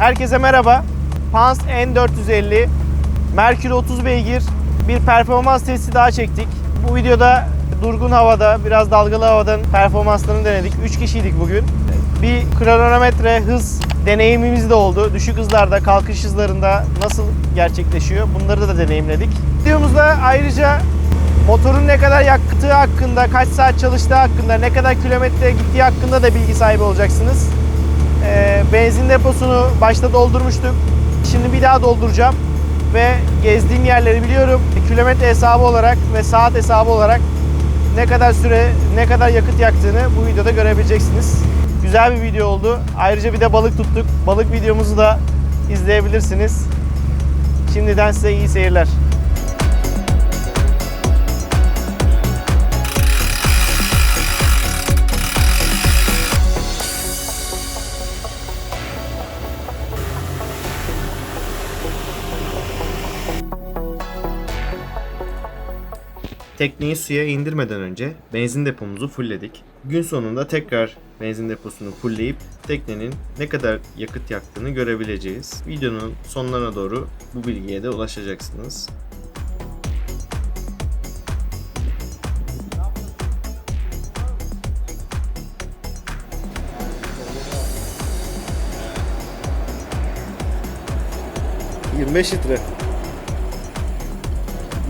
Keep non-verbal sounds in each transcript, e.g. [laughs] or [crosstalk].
Herkese merhaba. Pans N450 Merkür 30 beygir bir performans testi daha çektik. Bu videoda durgun havada, biraz dalgalı havadan performanslarını denedik. 3 kişiydik bugün. Bir kronometre hız deneyimimiz de oldu. Düşük hızlarda, kalkış hızlarında nasıl gerçekleşiyor bunları da deneyimledik. Videomuzda ayrıca motorun ne kadar yakıtı hakkında, kaç saat çalıştığı hakkında, ne kadar kilometre gittiği hakkında da bilgi sahibi olacaksınız. Ee, benzin deposunu başta doldurmuştuk. Şimdi bir daha dolduracağım ve gezdiğim yerleri biliyorum. Kilometre hesabı olarak ve saat hesabı olarak ne kadar süre, ne kadar yakıt yaktığını bu videoda görebileceksiniz. Güzel bir video oldu. Ayrıca bir de balık tuttuk. Balık videomuzu da izleyebilirsiniz. Şimdiden size iyi seyirler. Tekneyi suya indirmeden önce benzin depomuzu fullledik. Gün sonunda tekrar benzin deposunu fullleyip teknenin ne kadar yakıt yaktığını görebileceğiz. Videonun sonlarına doğru bu bilgiye de ulaşacaksınız. ...25 litre.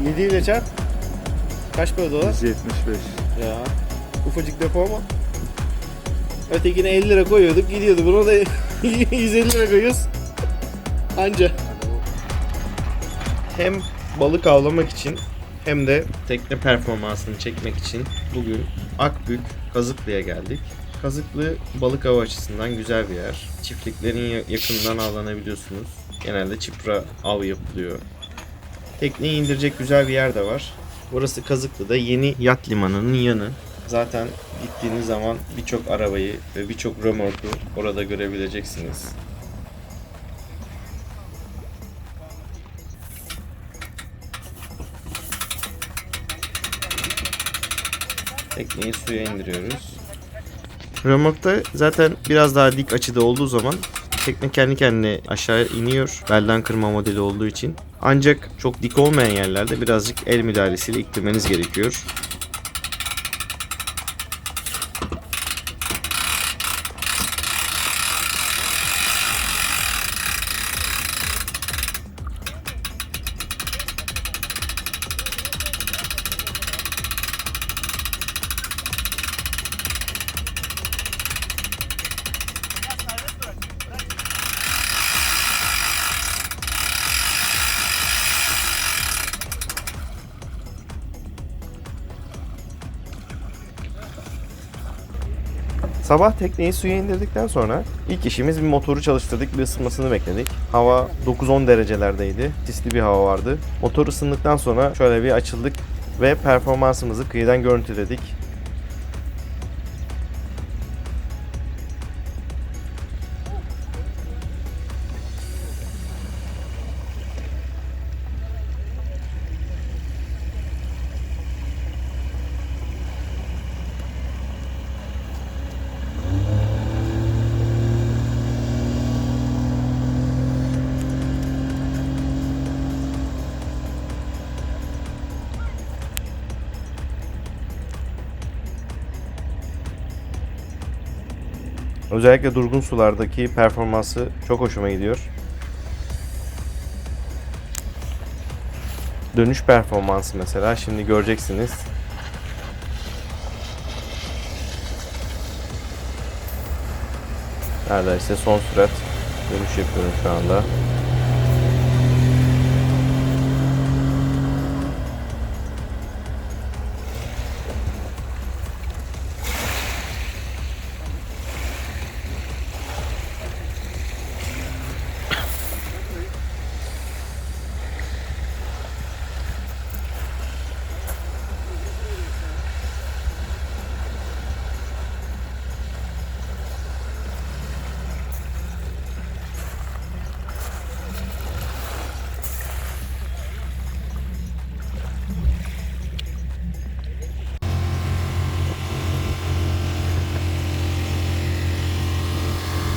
7 ile çarp. Kaç para dolar? 175. Ya ufacık depo ama. Ötekine 50 lira koyuyorduk gidiyordu. Buna da [laughs] 150 lira koyuyoruz. Anca. Hem balık avlamak için hem de tekne performansını çekmek için bugün Akbük Kazıklı'ya geldik. Kazıklı balık avı açısından güzel bir yer. Çiftliklerin ya- yakından avlanabiliyorsunuz. Genelde çipra av yapılıyor. Tekneyi indirecek güzel bir yer de var. Burası Kazıklı'da yeni yat limanının yanı. Zaten gittiğiniz zaman birçok arabayı ve birçok römorku orada görebileceksiniz. Tekneyi suya indiriyoruz. Römorkta zaten biraz daha dik açıda olduğu zaman tekne kendi kendine aşağı iniyor. Belden kırma modeli olduğu için. Ancak çok dik olmayan yerlerde birazcık el müdahalesiyle iktirmeniz gerekiyor. Sabah tekneyi suya indirdikten sonra ilk işimiz bir motoru çalıştırdık, bir ısınmasını bekledik. Hava 9-10 derecelerdeydi. Sisli bir hava vardı. Motor ısındıktan sonra şöyle bir açıldık ve performansımızı kıyıdan görüntüledik. Özellikle durgun sulardaki performansı çok hoşuma gidiyor. Dönüş performansı mesela şimdi göreceksiniz. Neredeyse son sürat dönüş yapıyorum şu anda.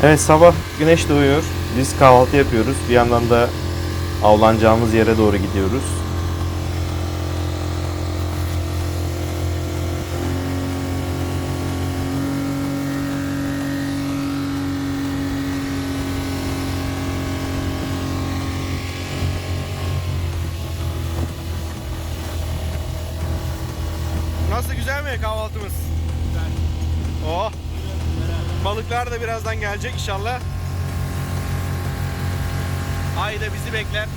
Evet sabah güneş doğuyor. Biz kahvaltı yapıyoruz. Bir yandan da avlanacağımız yere doğru gidiyoruz. Nasıl güzel mi kahvaltımız? Güzel. Oh. Balıklar da birazdan gelecek inşallah. Ay da bizi bekler.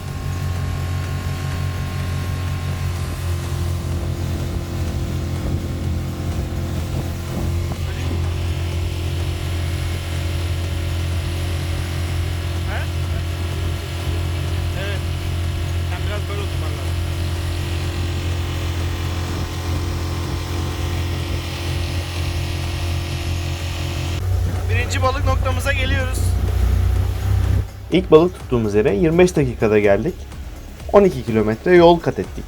Birinci balık noktamıza geliyoruz. İlk balık tuttuğumuz yere 25 dakikada geldik. 12 kilometre yol kat ettik.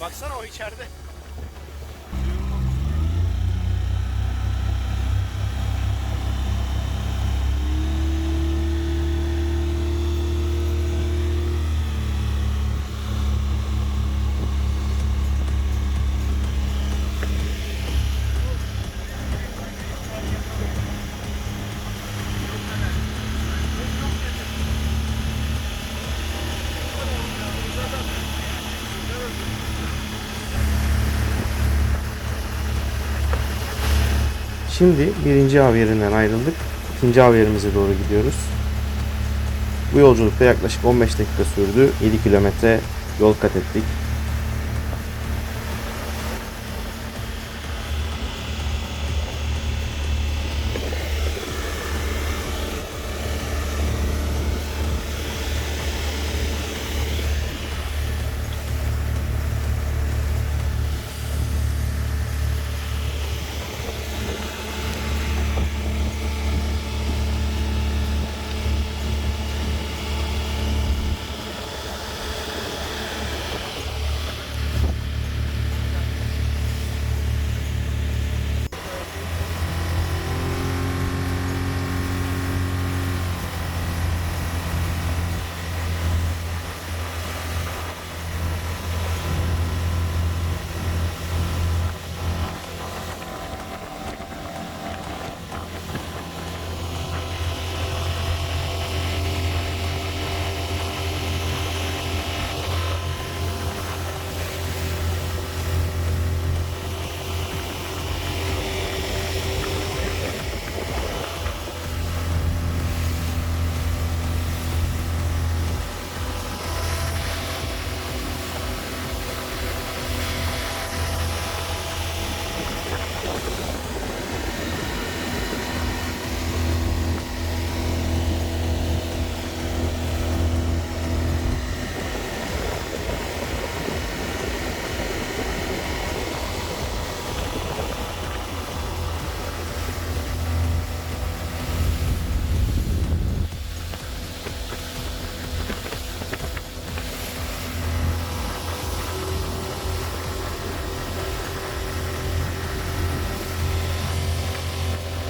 Baksana o içeride. Şimdi birinci av yerinden ayrıldık. İkinci av yerimize doğru gidiyoruz. Bu yolculukta yaklaşık 15 dakika sürdü. 7 kilometre yol kat ettik.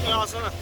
听到声了。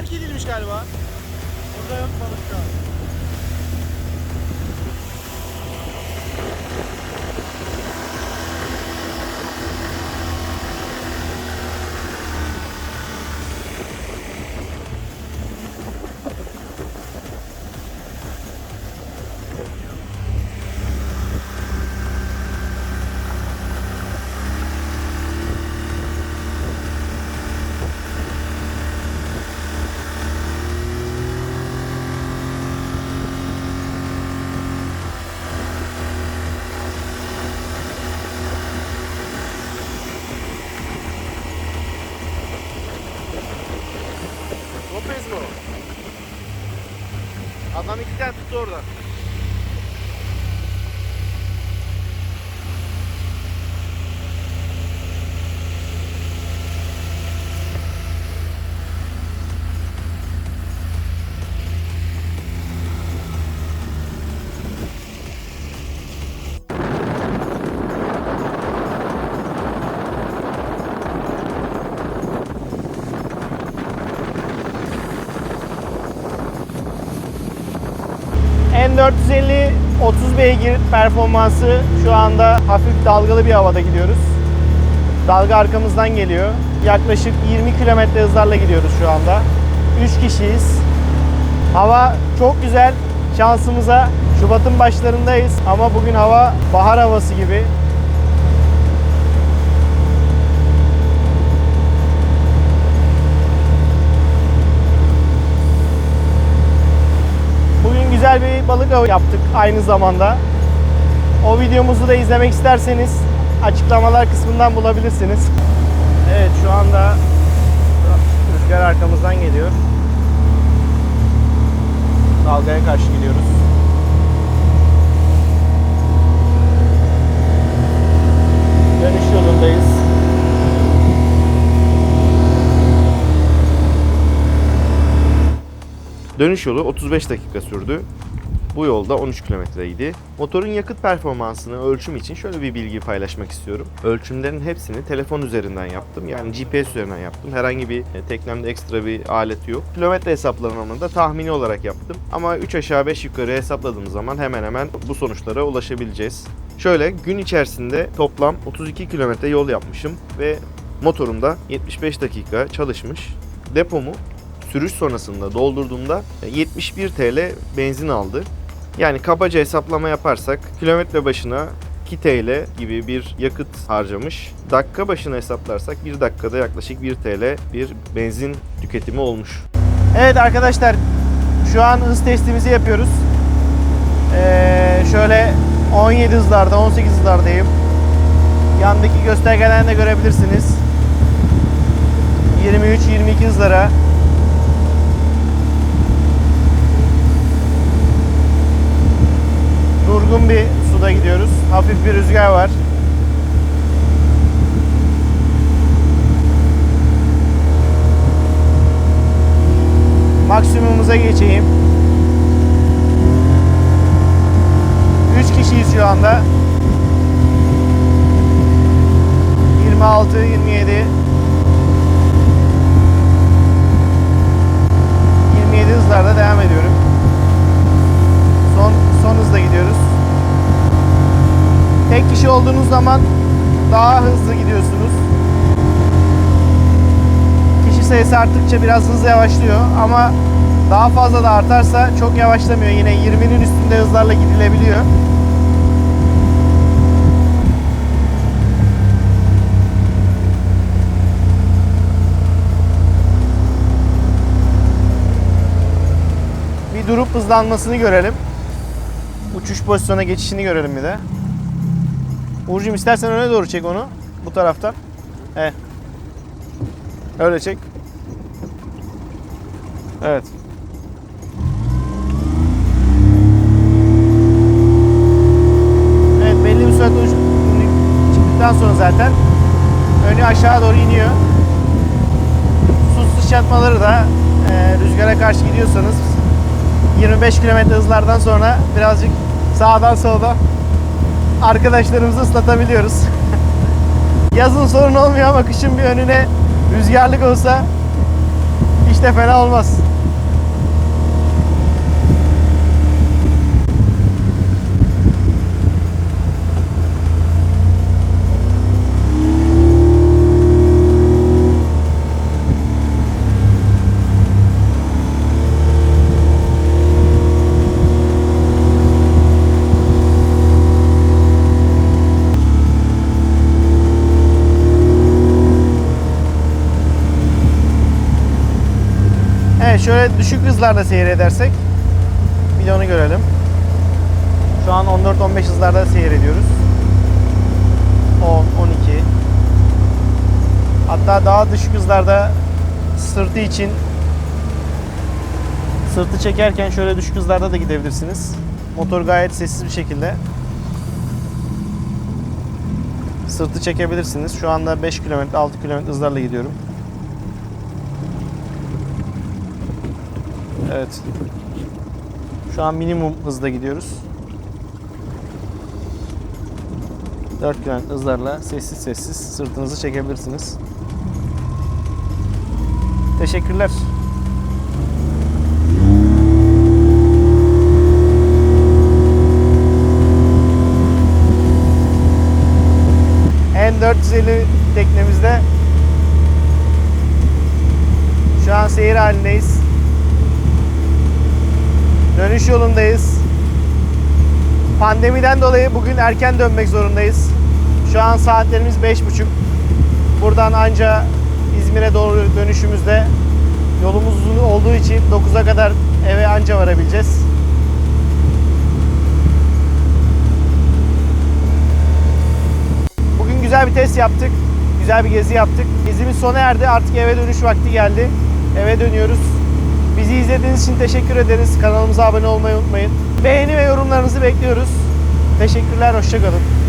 12 değilmiş galiba. Burada yok balık şu. N450 30 beygir performansı şu anda hafif dalgalı bir havada gidiyoruz. Dalga arkamızdan geliyor. Yaklaşık 20 km hızlarla gidiyoruz şu anda. 3 kişiyiz. Hava çok güzel. Şansımıza Şubat'ın başlarındayız ama bugün hava bahar havası gibi. Balık avı yaptık aynı zamanda. O videomuzu da izlemek isterseniz açıklamalar kısmından bulabilirsiniz. Evet şu anda rüzgar arkamızdan geliyor. Dalgaya karşı gidiyoruz. Dönüş yolundayız. Dönüş yolu 35 dakika sürdü. Bu yolda 13 kilometreydi. Motorun yakıt performansını ölçüm için şöyle bir bilgi paylaşmak istiyorum. Ölçümlerin hepsini telefon üzerinden yaptım. Yani GPS üzerinden yaptım. Herhangi bir e, teknemde ekstra bir aleti yok. Kilometre hesaplamamı da tahmini olarak yaptım. Ama 3 aşağı 5 yukarı hesapladığımız zaman hemen hemen bu sonuçlara ulaşabileceğiz. Şöyle gün içerisinde toplam 32 kilometre yol yapmışım ve motorumda 75 dakika çalışmış. Depomu sürüş sonrasında doldurduğumda 71 TL benzin aldı. Yani kabaca hesaplama yaparsak kilometre başına 2 TL gibi bir yakıt harcamış. Dakika başına hesaplarsak 1 dakikada yaklaşık 1 TL bir benzin tüketimi olmuş. Evet arkadaşlar şu an hız testimizi yapıyoruz. Ee, şöyle 17 hızlarda 18 hızlardayım. Yandaki göstergeden de görebilirsiniz. 23-22 hızlara. Durgun bir suda gidiyoruz. Hafif bir rüzgar var. Maksimumumuza geçeyim. 3 kişiyiz şu anda. 26, 27. 27 olduğunuz zaman daha hızlı gidiyorsunuz. Kişi sayısı arttıkça biraz hızlı yavaşlıyor ama daha fazla da artarsa çok yavaşlamıyor. Yine 20'nin üstünde hızlarla gidilebiliyor. Bir durup hızlanmasını görelim. Uçuş pozisyona geçişini görelim bir de. Uğurcuğum istersen öne doğru çek onu. Bu taraftan. Evet. Öyle çek. Evet. Evet belli bir süre uç- çıktıktan sonra zaten önü aşağı doğru iniyor. Su sıçratmaları da e, rüzgara karşı gidiyorsanız 25 km hızlardan sonra birazcık sağdan soldan arkadaşlarımızı ıslatabiliyoruz. [laughs] Yazın sorun olmuyor ama kışın bir önüne rüzgarlık olsa hiç de fena olmaz. Evet şöyle düşük hızlarda seyredersek bir de onu görelim. Şu an 14-15 hızlarda seyrediyoruz. 10, 12. Hatta daha düşük hızlarda sırtı için sırtı çekerken şöyle düşük hızlarda da gidebilirsiniz. Motor gayet sessiz bir şekilde sırtı çekebilirsiniz. Şu anda 5 km, 6 km hızlarla gidiyorum. Evet. Şu an minimum hızda gidiyoruz. 4 km hızlarla sessiz sessiz sırtınızı çekebilirsiniz. Teşekkürler. N450 teknemizde şu an seyir halindeyiz. Dönüş yolundayız. Pandemiden dolayı bugün erken dönmek zorundayız. Şu an saatlerimiz 5.30. Buradan anca İzmir'e doğru dönüşümüzde yolumuz uzun olduğu için 9'a kadar eve anca varabileceğiz. Bugün güzel bir test yaptık. Güzel bir gezi yaptık. Gezimiz sona erdi. Artık eve dönüş vakti geldi. Eve dönüyoruz. Bizi izlediğiniz için teşekkür ederiz. Kanalımıza abone olmayı unutmayın. Beğeni ve yorumlarınızı bekliyoruz. Teşekkürler, hoşçakalın.